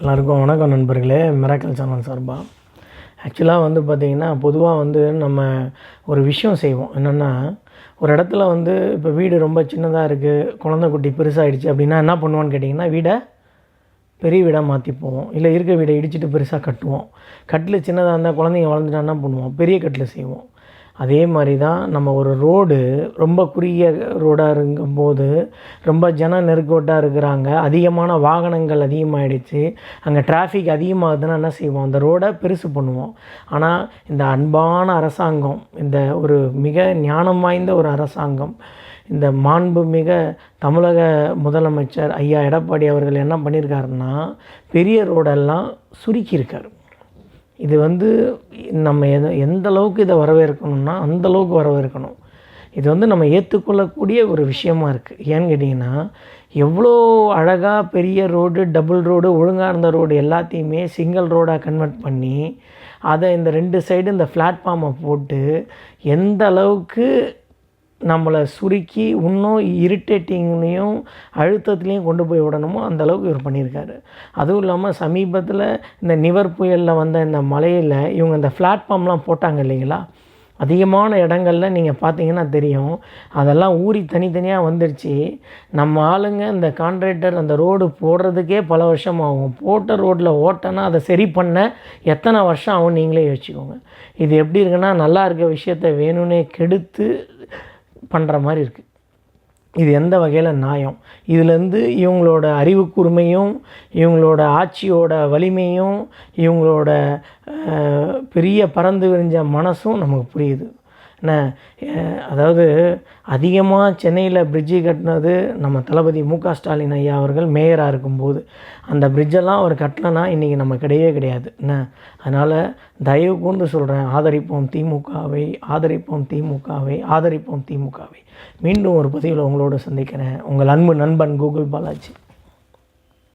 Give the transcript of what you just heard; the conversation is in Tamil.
எல்லாருக்கும் வணக்கம் நண்பர்களே மிராக்கல் சேனல் சார்பாக ஆக்சுவலாக வந்து பார்த்திங்கன்னா பொதுவாக வந்து நம்ம ஒரு விஷயம் செய்வோம். என்னென்னா ஒரு இடத்துல வந்து இப்போ வீடு ரொம்ப சின்னதாக இருக்குது குழந்தை குட்டி பெருசாகிடுச்சு அப்படின்னா என்ன பண்ணுவோன்னு கேட்டிங்கன்னா வீடை பெரிய வீடாக மாற்றி போவோம் இல்லை இருக்க வீடை இடிச்சிட்டு பெருசாக கட்டுவோம். கட்டில் சின்னதாக இருந்தால் குழந்தைங்க வளர்ந்துட்டா என்ன பண்ணுவோம்? பெரிய கட்டில் செய்வோம். அதே மாதிரி தான் நம்ம ஒரு ரோடு ரொம்ப குறுகிய ரோடாக இருக்கும்போது ரொம்ப ஜன நெருக்கோட்டாக இருக்கிறாங்க அதிகமான வாகனங்கள் அதிகமாகிடுச்சு அங்கே டிராஃபிக் அதிகமாகுதுன்னா என்ன செய்வோம்? அந்த ரோடை பெருசு பண்ணுவோம். ஆனால் இந்த அன்பான அரசாங்கம் இந்த ஒரு மிக ஞானம் வாய்ந்த ஒரு அரசாங்கம் இந்த மாண்புமிக தமிழக முதலமைச்சர் ஐயா எடப்பாடி அவர்கள் என்ன பண்ணியிருக்காருன்னா பெரிய ரோடெல்லாம் சுருக்கியிருக்காரு. இது வந்து நம்ம எத எந்த அளவுக்கு இதை வரவேற்கணும்னா அந்த அளவுக்கு வரவேற்கணும். இது வந்து நம்ம ஏற்றுக்கொள்ளக்கூடிய ஒரு விஷயமா இருக்குது ஏன்னு கேட்டிங்கன்னா எவ்வளோ அழகாக பெரிய ரோடு டபுள் ரோடு ஒழுங்காக இருந்த ரோடு எல்லாத்தையுமே சிங்கிள் ரோடாக கன்வெர்ட் பண்ணி அதை இந்த ரெண்டு சைடு இந்த பிளாட்ஃபார்மை போட்டு எந்த அளவுக்கு நம்மளை சுருக்கி இன்னும் இரிட்டேட்டிங்லேயும் அழுத்தத்துலேயும் கொண்டு போய் விடணுமோ அந்த அளவுக்கு இவர் பண்ணியிருக்காரு. அதுவும் இல்லாமல் சமீபத்தில் இந்த நிவர் புயலில் வந்த இந்த மலையில் இவங்க இந்த பிளாட்ஃபார்ம்லாம் போட்டாங்க இல்லைங்களா? அதிகமான இடங்களில் நீங்கள் பார்த்தீங்கன்னா தெரியும். அதெல்லாம் ஊறி தனித்தனியாக வந்துருச்சு. நம்ம ஆளுங்க இந்த கான்ட்ராக்டர் அந்த ரோடு போடுறதுக்கே பல வருஷம் ஆகும். போட்ட ரோட்டில் ஓட்டனா அதை சரி பண்ண எத்தனை வருஷம் ஆகும் நீங்களே யோசிச்சுக்கோங்க. இது எப்படி இருக்குன்னா நல்லா இருக்க விஷயத்த வேணும்னே கெடுத்து பண்ணுற மாதிரி இருக்குது இது எந்த வகையில் நியாயம்? இதுலேருந்து இவங்களோட அறிவு கூர்மையும் இவங்களோட ஆட்சியோட வலிமையும் இவங்களோட பெரிய பறந்து விரிஞ்ச மனசும் நமக்கு புரியுது. என்ன? அதாவது அதிகமாக சென்னையில் பிரிட்ஜி கட்டினது நம்ம தளபதி மு க ஸ்டாலின் ஐயா அவர்கள் மேயராக இருக்கும்போது. அந்த பிரிட்ஜெல்லாம் அவர் கட்டலைன்னா இன்றைக்கி நம்ம கிடையவே கிடையாது. என்ன? அதனால் தயவு கூர்ந்து சொல்கிறேன் ஆதரிப்போம் திமுகவை ஆதரிப்போம் திமுகவை ஆதரிப்போம் திமுகவை. மீண்டும் ஒரு பதிவில் உங்களோட சந்திக்கிறேன். உங்கள் அன்பு நண்பன் கூகுள் பாலாஜி.